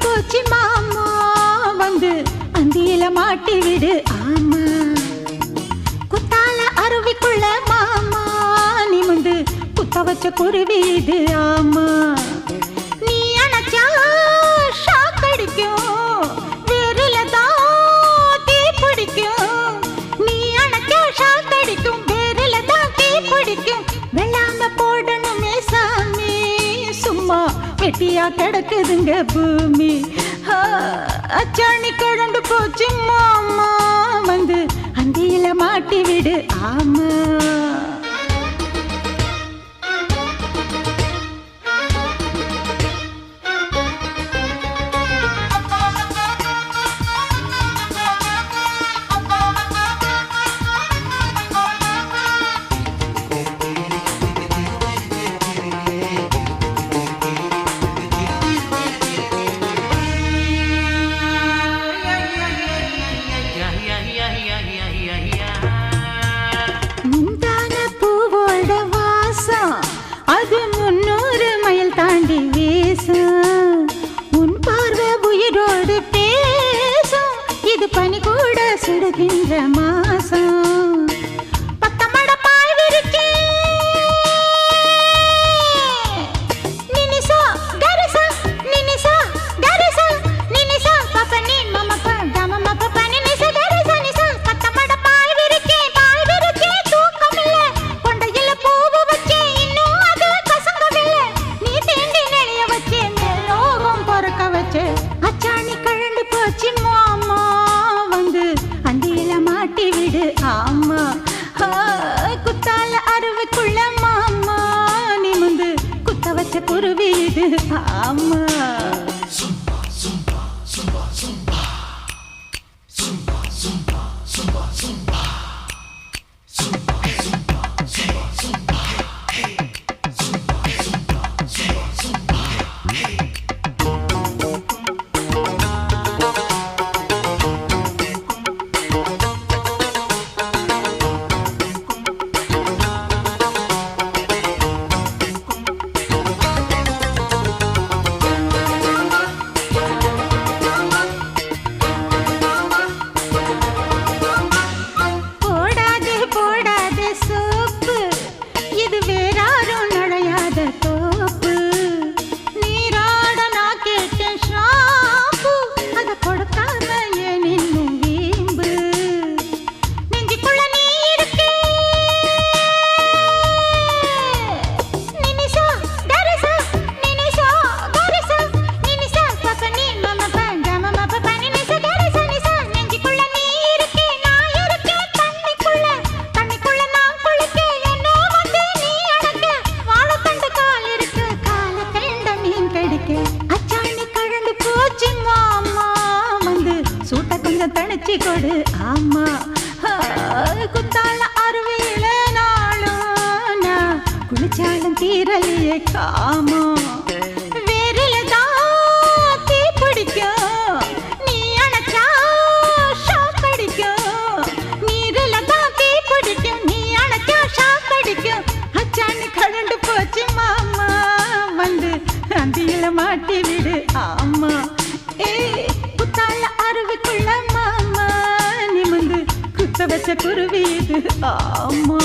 போச்சு மாமா. வந்து அந்தியில மாட்டி விடு ஆமா. குத்தால அருவிக்குள்ள மாமா. நிமிந்து குத்த வச்ச குருவி இது ஆமா. கெட்டியா கிடக்குதுங்க பூமி. அச்சாணி கழண்டு போச்சும்மா పని కూడా సుడికి 嘿妈 காட்சி கொடு ஆமா குத்தாள அருவியில நாளும் குளிச்சாலும் தீரலையே காமா. பதச்ச குருவி இது ஆமா